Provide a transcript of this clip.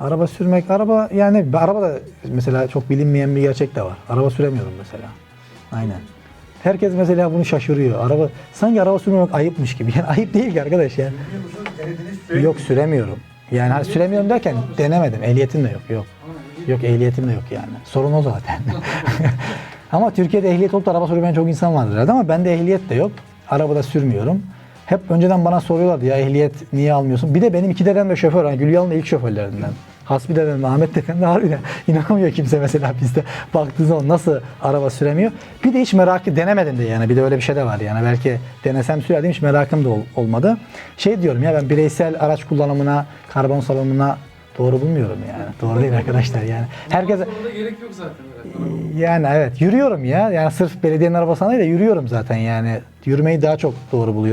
Araba sürmek, araba yani araba da mesela çok bilinmeyen bir gerçek de var. Araba süremiyorum mesela. Aynen. Herkes mesela bunu şaşırıyor. Araba sanki araba sürmemek ayıpmış gibi. Yani ayıp değil ki arkadaş yani. Yok süremiyorum. Yani hani süremiyorum derken denemedim. Ehliyetim de yok. Yok. Yok ehliyetim de yok yani. Sorun o zaten. ama Türkiye'de ehliyet olup da araba sürmeyen çok insan vardır herhalde ama bende ehliyet de yok. Arabada sürmüyorrum. Hep önceden bana soruyorlardı ya ehliyet niye almıyorsun? Bir de benim iki dedem de şoför. Hani Gülyalı'nın ilk şoförlerinden. Hasbi dedem de Ahmet dedem de harbiden inanamıyor kimse mesela bizde baktığı zaman nasıl araba süremiyor. Bir de hiç merakı denemedim de yani bir de öyle bir şey de var yani belki denesem sürerdim hiç merakım da ol- olmadı. Şey diyorum ya ben bireysel araç kullanımına, karbon salımına doğru bulmuyorum yani. Doğru değil arkadaşlar yani. Sonunda gerek yok zaten. yani evet yürüyorum ya. Yani sırf belediyenin arabasına değil de yürüyorum zaten yani. Yürümeyi daha çok doğru buluyorum.